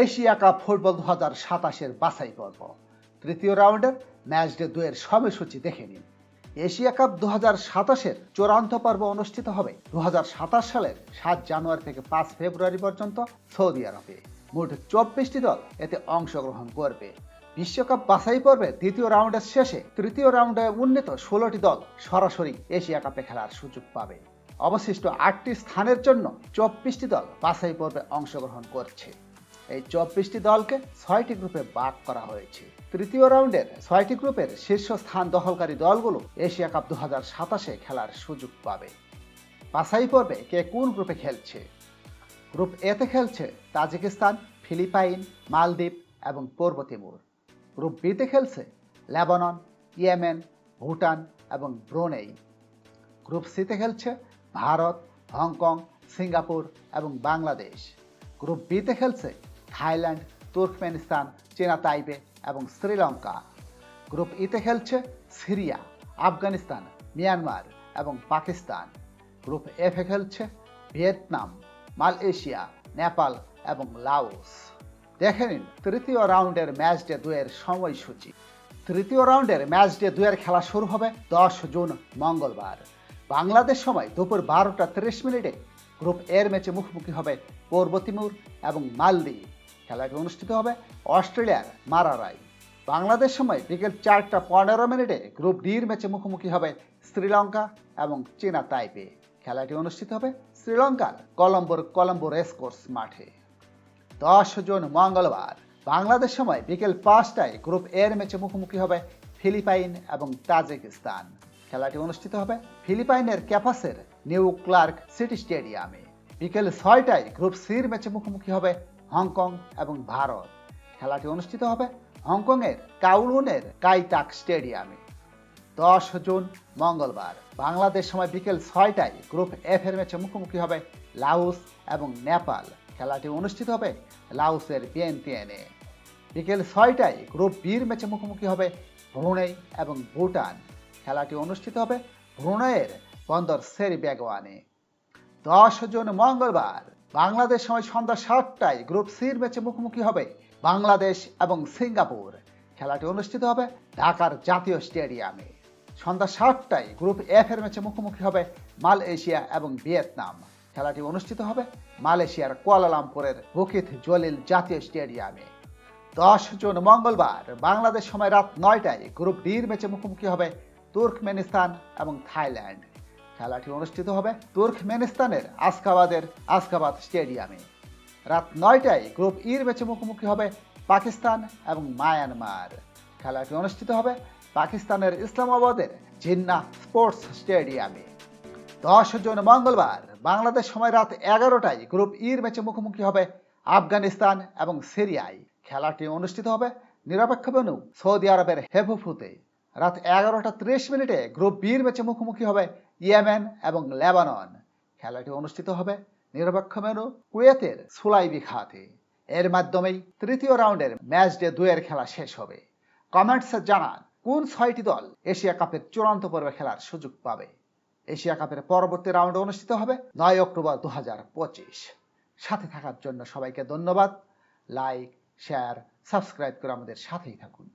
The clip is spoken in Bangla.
এশিয়া কাপ ফুটবল দু হাজার সাতাশের বাছাই পর্ব। তৃতীয় রাউন্ডের ম্যাচ ডে দুয়ের সময়সূচি দেখে নিন। এশিয়া কাপ দু হাজার সাতাশের চূড়ান্ত পর্ব অনুষ্ঠিত হবে দু হাজার সাতাশ সালের সাত জানুয়ারি থেকে পাঁচ ফেব্রুয়ারি পর্যন্ত সৌদি আরবে। মোট চব্বিশটি দল এতে অংশগ্রহণ করবে। বিশ্বকাপ বাছাই পর্বে দ্বিতীয় রাউন্ডের শেষে তৃতীয় রাউন্ডে উন্নীত ষোলোটি দল সরাসরি এশিয়া কাপে খেলার সুযোগ পাবে। অবশিষ্ট আটটি স্থানের জন্য চব্বিশটি দল বাছাই পর্বে অংশগ্রহণ করছে। এই চব্বিশটি দলকে ছয়টি গ্রুপে ভাগ করা হয়েছে। তৃতীয় রাউন্ডের ছয়টি গ্রুপের শীর্ষ স্থান দখলকারী দলগুলো এশিয়া কাপ দু হাজার সাতাশে খেলার সুযোগ পাবে। বাছাই পর্বে কে কোন গ্রুপে খেলছে? গ্রুপ এতে খেলছে তাজিকিস্তান, ফিলিপাইন, মালদ্বীপ এবং পূর্ব তিমুর। গ্রুপ বিতে খেলছে লেবানন, ইয়েমেন, ভুটান এবং ব্রুনেই। গ্রুপ সিতে খেলছে ভারত, হংকং, সিঙ্গাপুর এবং বাংলাদেশ। গ্রুপ বিতে খেলছে থাইল্যান্ড, তুর্কমেনিস্তান, চীনা, তাইপে এবং শ্রীলঙ্কা। গ্রুপ ইতে খেলছে সিরিয়া, আফগানিস্তান, মিয়ানমার এবং পাকিস্তান। গ্রুপ এফে খেলছে ভিয়েতনাম, মালয়েশিয়া, নেপাল এবং লাওস। দেখে নিন তৃতীয় রাউন্ডের ম্যাচ ডে দুয়ের সময়সূচি। তৃতীয় রাউন্ডের ম্যাচ ডে দুয়ের খেলা শুরু হবে দশ জুন, মঙ্গলবার। বাংলাদেশ সময় দুপুর বারোটা তিরিশ মিনিটে গ্রুপ এর ম্যাচে মুখোমুখি হবে পূর্ব তিমুর এবং মালদ্বীপ। খেলাটি অনুষ্ঠিত হবে অস্ট্রেলিয়ার মারারাই। বাংলাদেশ সময় বিকেল চারটা পনেরো মিনিটে গ্রুপ ডির ম্যাচে মুখোমুখি হবে শ্রীলঙ্কা এবং চীনা তাইপে। খেলাটি অনুষ্ঠিত হবে শ্রীলঙ্কার কলম্বোর কলম্বো রেসকোর্স মাঠে। দশ জুন মঙ্গলবার, বাংলাদেশ সময় বিকেল পাঁচটায় গ্রুপ এর ম্যাচে মুখোমুখি হবে ফিলিপাইন এবং তাজিকিস্তান। খেলাটি অনুষ্ঠিত হবে ফিলিপাইনের ক্যাপাসের নিউ ক্লার্ক সিটি স্টেডিয়ামে। বিকেল ছয়টায় গ্রুপ সির ম্যাচে মুখোমুখি হবে হংকং এবং ভারত। খেলাটি অনুষ্ঠিত হবে হংকংয়ের কাউলুনের কাইতাক স্টেডিয়ামে। দশ জুন মঙ্গলবার, বাংলাদেশ সময় বিকেল ছয়টায় গ্রুপ এফ এর ম্যাচে মুখোমুখি হবে লাউস এবং নেপাল। খেলাটি অনুষ্ঠিত হবে লাওসের বিএনপিএনে। বিকেল ছয়টায় গ্রুপ বির ম্যাচে মুখোমুখি হবে ব্রুনেই এবং ভুটান। খেলাটি অনুষ্ঠিত হবে ব্রুনেইয়ের বন্দর সেরি বেগওয়ানে দশ জুন মঙ্গলবার বাংলাদেশ সময় সন্ধ্যা সাতটায় গ্রুপ সির ম্যাচে মুখোমুখি হবে বাংলাদেশ এবং সিঙ্গাপুর। খেলাটি অনুষ্ঠিত হবে ঢাকার জাতীয় স্টেডিয়ামে। সন্ধ্যা সাতটায় গ্রুপ এফ এর ম্যাচে মুখোমুখি হবে মালয়েশিয়া এবং ভিয়েতনাম। খেলাটি অনুষ্ঠিত হবে মালয়েশিয়ার কুয়ালালামপুরের বুকিত জলিল জাতীয় স্টেডিয়ামে। দশ জুন মঙ্গলবার বাংলাদেশ সময় রাত নয়টায় গ্রুপ ডির ম্যাচে মুখোমুখি হবে তুর্কমেনিস্তান এবং থাইল্যান্ড। খেলাটি অনুষ্ঠিত হবে তুর্কমেনিস্তানের আসকাবাদের আসকাবাদ স্টেডিয়ামে। রাত নয়টায় গ্রুপ ইর ম্যাচে মুখোমুখি হবে পাকিস্তান এবং মায়ানমার। খেলাটি অনুষ্ঠিত হবে পাকিস্তানের ইসলামাবাদের জিন্না স্পোর্টস স্টেডিয়ামে। দশ জুন মঙ্গলবার, বাংলাদেশ সময় রাত এগারোটায় গ্রুপ ইর ম্যাচে মুখোমুখি হবে আফগানিস্তান এবং সিরিয়ায়। খেলাটি অনুষ্ঠিত হবে নিরপেক্ষ বেনু সৌদি আরবের হেফুফুতে। রাত এগারোটা ত্রিশ মিনিটে গ্রুপ বির ম্যাচে মুখোমুখি হবে ইয়েমেন এবং লেবানন। খেলাটি অনুষ্ঠিত হবে নিরপেক্ষ মেনু কুয়েতের সুলাইবি খাতে। এর মাধ্যমেই তৃতীয় রাউন্ডের ম্যাচ ডে দুয়ের খেলা শেষ হবে। কমেন্টসে জানান, কোন ছয়টি দল এশিয়া কাপের চূড়ান্ত পর্বে খেলার সুযোগ পাবে? এশিয়া কাপের পরবর্তী রাউন্ড অনুষ্ঠিত হবে নয় অক্টোবর দু হাজার পঁচিশ। সাথে থাকার জন্য সবাইকে ধন্যবাদ। লাইক, শেয়ার, সাবস্ক্রাইব করে আমাদের সাথেই থাকুন।